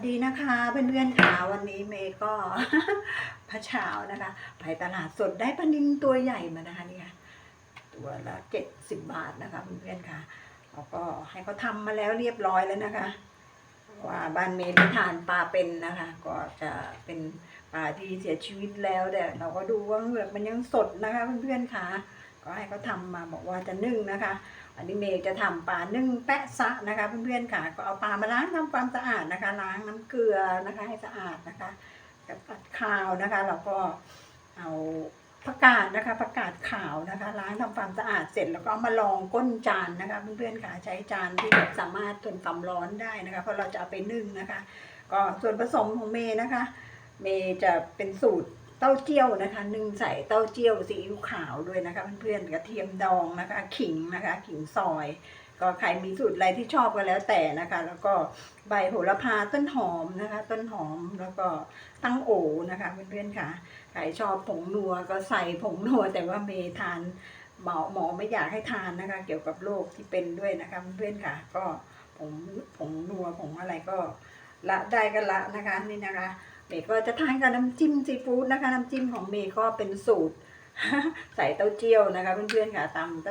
วัสดีนะคะเพื่อนๆค่ะวันนี้เมย์ก็พระเช้านะคะ ไปตลาดสดได้ปลานินตัวใหญ่มานะคะเนี่ยตัวละเจ็ดสิบบาทนะคะเพื่อนๆค่ะแล้วก็ให้เขาทำมาแล้วเรียบร้อยแล้วนะคะ ว่าบ้านเมย์ไม่ทานปลาเป็นนะคะ ก็จะเป็นปลาที่เสียชีวิตแล้วแต่เราก็ดูว่าแบบมันยังสดนะคะเพื่อนๆค่ะ ก็ให้เขาทำมาบอกว่าจะนึ่งนะคะ อันนี้เมย์จะทำปลานึ่งแปะซะนะคะเพื่อนๆค่ะก็เอาปลามาล้างทำความสะอาดนะคะ ล้างน้ำเกลือนะคะให้สะอาดนะคะกับตัดขาวนะคะแล้วก็เอาผักกาดนะคะผักกาดขาวนะคะล้างทำความสะอาดเสร็จแล้วก็เอามาลองก้นจานนะคะเพื่อนๆค่ะใช้จานที่แบบสามารถทนความร้อนได้นะคะ เพราะเราจะเอาไปนึ่งนะคะ ก็ส่วนผสมของเมย์นะคะ เมย์จะเป็นสูตร เต้าเจี้ยวนะคะนึ่งใส่เต้าเจี้ยวซีอิ๊วขาวด้วยนะคะเพื่อนๆกระเทียมดองนะคะ ขิงนะคะขิงซอย ก็ใครมีสูตรอะไรที่ชอบก็แล้วแต่นะคะ แล้วก็ใบโหระพาต้นหอมนะคะ ต้นหอมแล้วก็ตั้งโอนะคะเพื่อนๆค่ะใครชอบผงนัวก็ใส่ผงนัวแต่ว่าเมย์ทานหมอหมอไม่อยากให้ทานนะคะ เกี่ยวกับโรคที่เป็นด้วยนะคะเพื่อนๆค่ะ ก็ผงผงนัวผงอะไรก็ละได้ก็ละนะคะนี่นะคะ เมย์ก็จะทานกับน้ำจิ้มซีฟู้ดนะคะ น้ำจิ้มของเมย์ก็เป็นสูตร ใส่เต้าเจี้ยวนะคะเพื่อนๆค่ะตำ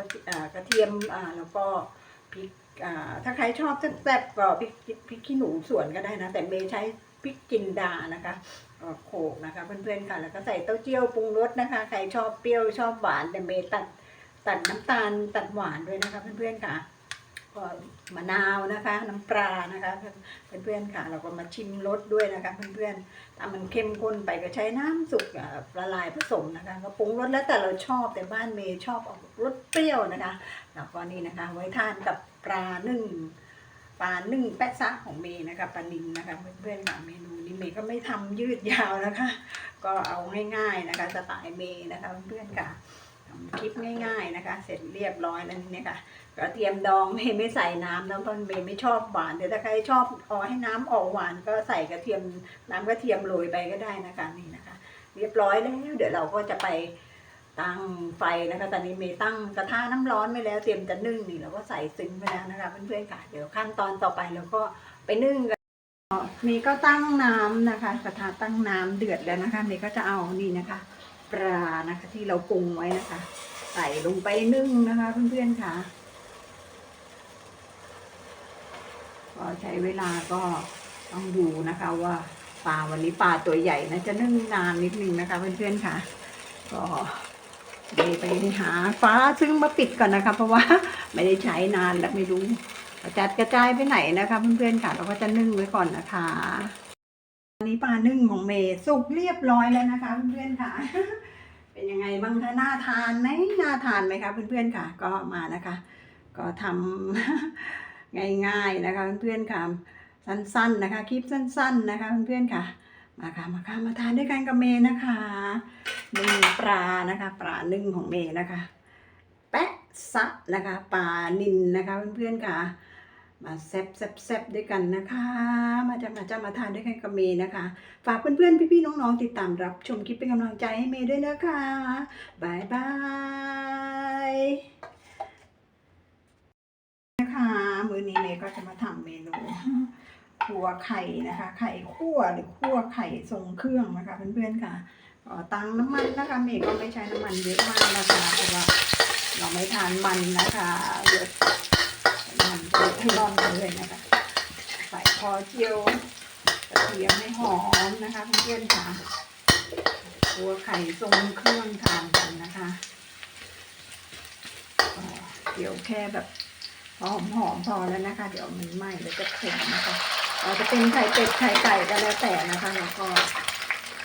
กระเทียมแล้วก็พริกถ้าใครชอบแซ่บๆก็พริกพริกขี้หนูสวนก็ได้นะ แต่เมย์ใช้พริกจินดานะคะโขลกนะคะเพื่อนๆค่ะ แล้วก็ใส่เต้าเจี้ยวปรุงรสนะคะ ใครชอบเปรี้ยวชอบหวานแต่เมย์ตัดตัดน้ำตาลตัดหวานด้วยนะคะเพื่อนๆค่ะ ก็มะนาวนะคะ น้ำปลานะคะเพื่อนๆค่ะ เราก็มาชิมรสด้วยนะคะเพื่อนๆถ้ามันเข้มข้นไปก็ใช้น้ำสุกละลายผสมนะคะก็ปรุงรสแล้วแต่เราชอบแต่บ้านเมย์ชอบออกรสเปรี้ยวนะคะแล้วก็นี่นะคะ ไว้ทานกับปลานึ่งปลานึ่งแปะซะของเมย์นะคะปลานิลนะคะเพื่อนๆค่ะเมนูนี้เมย์ก็ไม่ทำยืดยาวนะคะ ก็เอาง่ายๆนะคะสไตล์เมย์นะคะเพื่อนๆค่ะ คลิปง่าย ๆนะคะ เสร็จเรียบร้อยแล้วนี่ค่ะกระเทียมดองเมย์ไม่ใส่น้ำนะเพราะเมย์ไม่ชอบหวานแต่ถ้าใครชอบเอให้น้ำออกหวานก็ใส่กระเทียมน้ำกระเทียมโรยไปก็ได้นะคะนี่นะคะ เรียบร้อยแล้วเดี๋ยวเราก็จะไปตั้งไฟนะคะตอนนี้เมย์ตั้งกระทะน้ำร้อนไว้แล้วเตรียมจะนึ่งนี่เราก็ใส่ซึ้งไปแล้วนะคะเพื่อนๆค่ะเดี๋ยวขั้นตอนต่อไปเราก็ไปนึ่งกันเมย์ก็ตั้งน้ำนะคะกระทะตั้งน้ำเดือดแล้วนะคะเมย์ก็จะเอานี่นะคะ ปลานะคะ ที่เราปรุงไว้นะคะ ใส่ลงไปนึ่งนะคะ เพื่อนๆค่ะก็ใช้เวลาก็ต้องดูนะคะว่าปลาวันนี้ปลาตัวใหญ่นะจะนึ่งนานนิดนึงนะคะ เพื่อนๆค่ะ ก็เดยวไปหาฟ้าซึ่งมาปิดก่อนนะคะ เพราะว่าไม่ได้ใช้นานแล้วไม่รู้กระจัดกระจายไปไหนนะคะ เพื่อนๆค่ะ เราก็จะนึ่งไว้ก่อนนะคะ นี้ปลานึ่งของเมย์สุกเรียบร้อยแล้วนะคะเพื่อนๆค่ะ เป็นยังไงบ้างคะน่าทานไหมน่าทานไหมคะเพื่อนๆค่ะ ก็มานะคะ ก็ทำง่ายๆนะคะเพื่อนๆค่ะสั้นๆนะคะคลิปสั้น ๆนะคะเพื่อนๆค่ะมาค่ะมาค่ะมาทานด้วยกันกับเมย์นะคะนึ่งปลานะคะปลานึ่งของเมย์นะคะ แปะซะนะคะปลานินนะคะเพื่อนๆค่ะ มาแซบแซบแซบด้วยกันนะคะ มาจะมาจะมาทานด้วยกันกับเมย์นะคะ ฝากเพื่อนๆ พี่ๆ น้องๆ ติดตามรับชมคลิปเป็นกำลังใจให้เมย์ด้วยนะคะบายบายนะคะมื้อนี้เมย์ก็จะมาทำเมนูขัวไข่นะคะ ไข่คั่วหรือคั่วไข่ทรงเครื่องนะคะเพื่อนๆค่ะตังน้ำมันนะคะเมย์ก็ไม่ใช้น้ำมันเยอะมากนะคะเพราะว่าเราไม่ทานมันนะคะเยอะ ให้ร้อนกันเลยนะคะใส่พอเจียวกระเทียมให้หอมนะคะเพื่อนๆค่ะขัวไข่ทรงเครื่องทานกันนะคะเดี๋ยวแค่แบบหอมหอมๆพอแล้วนะคะ เดี๋ยวมันไหม้แล้วจะเค็มนะคะเราจะเป็นไข่เป็ดไข่ไก่ก็แล้วแต่นะคะ แล้วก็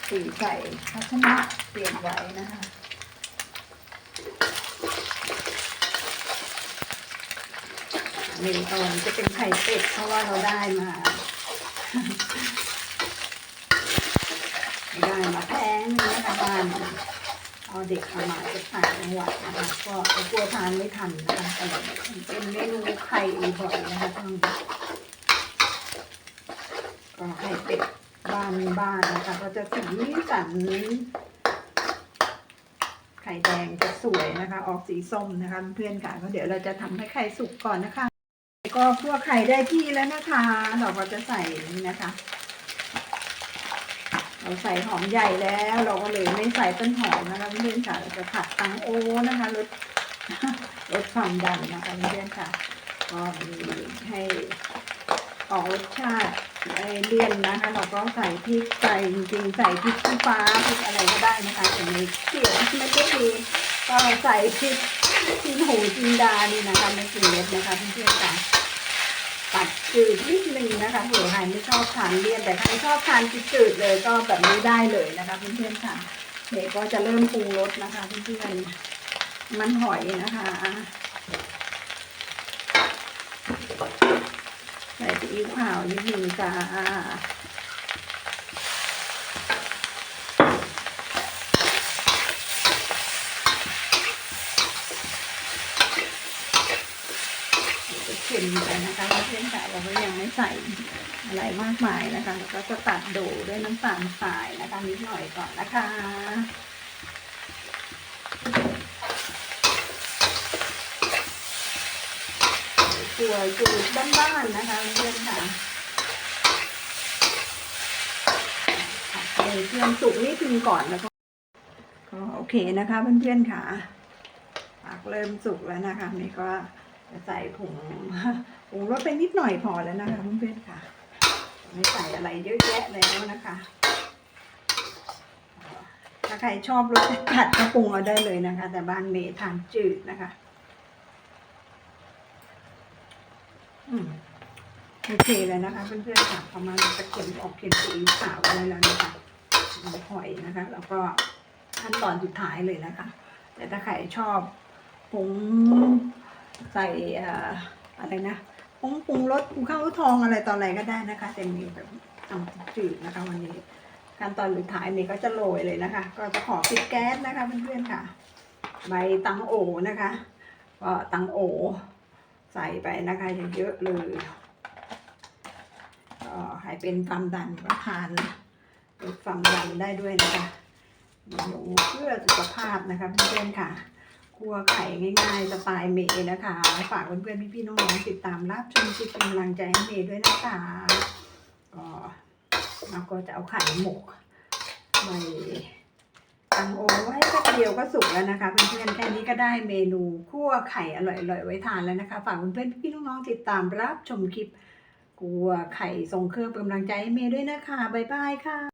สีใส่ภาชนะเตรียมไว้นะคะ หนึ่งตอนจะเป็นไข่เป็ดเพราะว่าเราได้มา ได้มาแพงนะคะบ้านเอาเด็กเอามาจากต่างจังหวัดนะคะก็กลัวทานไม่ทันนะคะแต่เป็นเมนูไข่บ่อยนะคะต้งก็ไข่เป็ดบ้านบ้านนะคะก็จะสีสันไข่แดงจะสวยนะคะ ออกสีส้มนะคะเพื่อนๆค่ะก็เดี๋ยวเราจะทำให้ไข่สุกก่อนนะคะ ก็คั่วไข่ได้ที่แล้วนะคะ เราก็จะใส่นี่นะคะ เราใส่หอมใหญ่แล้ว เราก็เลยไม่ใส่ต้นหอมนะคะเพื่อนๆค่ะเราจะผัดตังโอนะคะลดลดความดันนะคะเพื่อนๆค่ะ ก็มีให้ออกรสชาติไอเลี่ยนนะคะ เราก็ใส่พริกใส่จริงๆใส่พริกชี้ฟ้าพริกอะไรก็ได้นะคะแต่ในเขียวไม่ได้ดีก็ใส่พริกชิ้นหูจินดานี่นะคะไม่กี่เม็ดนะคะเพื่อนๆค่ะ ตัดจืดนิดนึงนะคะเผื่อใครไม่ชอบทานเลี่ยนแต่ใครชอบทานจืดๆเลยก็แบบนี้ได้เลยนะคะเพื่อนๆค่ะเด็กก็จะเริ่มปรุงรสนะคะเพื่อนๆมันหอยนะคะใส่ซีอิ๊วขาวนิดนึงจ้าจะเค็มไปนะคะ เพื่นๆค่ะเราก็ยังไม่ใส่อะไรมากมายนะคะแล้วก็จะตัดโดด้วยน้ำตาลทรายนะคะนิดหน่อยก่อนนะคะตัวจูดบ้านๆนะคะเพื่อนค่ะเลยเครื่องสุกนิดนึงก่อนแล้วก็โอเคนะคะเพื่อนๆค่ะผักเริ่มสุกแล้วนะคะนี่ก็ จะใส่ผงผงรสไปนิดหน่อยพอแล้วนะคะเพื่อนๆค่ะ ไม่ใส่อะไรเยอะแยะแล้วนะคะ ถ้าใครชอบรสจัดก็ปรุงเอาได้เลยนะคะ แต่บ้านเมย์ทานจืดนะคะอืมโอเคเลยนะคะเพื่อนๆค่ะประมาณจะเข็มออกเข็มสีขาวอะไรแล้วนะคะหอยนะคะ แล้วก็ขั้นตอนสุดท้ายเลยนะคะ แต่ถ้าใครชอบผง ใส่ออะไรนะผงปรุงรสปรุงข้าวทองอะไรตอนอะไรก็ได้นะคะแต่มีแบบทำจืดนะคะ วันนี้ขั้นตอนสุดท้ายนี่ก็จะโรยเลยนะคะ ก็จะขอปิดแก๊สนะคะเพื่อนๆค่ะ ใบตังโอนะคะ ก็ตังโอ ใส่ไปนะคะเยอะๆเลยก็ให้เป็นความดันก็ทานลดความดันได้ด้วยนะคะเมนูเพื่อสุขภาพนะคะเพื่อนๆค่ะ ครัวไข่ง่ายๆสไตล์เมย์นะคะ ฝากเพื่อนๆพี่ๆน้องๆติดตามรับชมคลิปเป็นกำลังใจให้เมย์ด้วยนะคะก็เราก็จะเอาไข่หมกไว้ตังโอไว้แป๊บเดียวก็สุกแล้วนะคะเพื่อนๆแค่นี้ก็ได้เมนูคั่วไข่อร่อยๆไว้ทานแล้วนะคะ ฝากเพื่อนๆพี่ๆน้องๆติดตามรับชมคลิปกัวไข่ทรงเครื่องเป็นกำลังใจให้เมย์ด้วยนะคะบ๊ายบายค่ะ